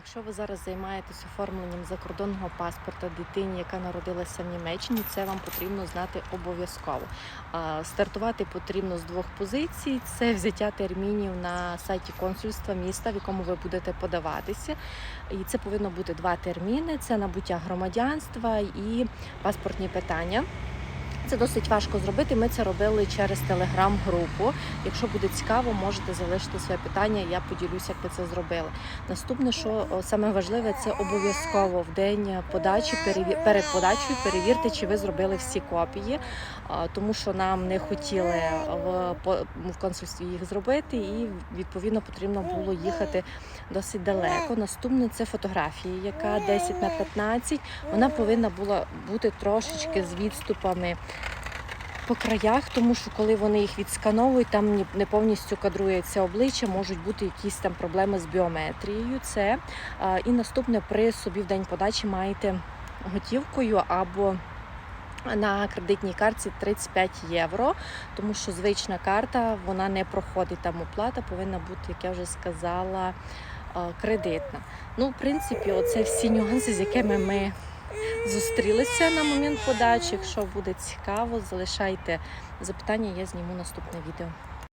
Якщо ви зараз займаєтесь оформленням закордонного паспорта дитині, яка народилася в Німеччині, це вам потрібно знати обов'язково. Стартувати потрібно з двох позицій: це взяття термінів на сайті консульства міста, в якому ви будете подаватися. І це повинно бути два терміни: це набуття громадянства і паспортні питання. Це досить важко зробити. Ми це робили через телеграм-групу. Якщо буде цікаво, можете залишити своє питання. Я поділюся, як ви це зробили. Наступне, що саме важливе, це обов'язково в день подачі перед подачею перевірте, чи ви зробили всі копії, тому що нам не хотіли в консульстві їх зробити, і відповідно потрібно було їхати досить далеко. Наступне це фотографії, яка 10 на 15. Вона повинна була бути трошечки з відступами по краях, тому що коли вони їх відскановують, там не повністю кадрується обличчя, можуть бути якісь там проблеми з біометрією. Це і наступне при собі в день подачі маєте готівкою або на кредитній картці 35 євро, тому що звична карта вона не проходить там оплата, повинна бути, як я вже сказала, кредитна. Ну, в принципі, оце всі нюанси, з якими ми зустрілися на момент подачі. Якщо буде цікаво, залишайте запитання, я зніму наступне відео.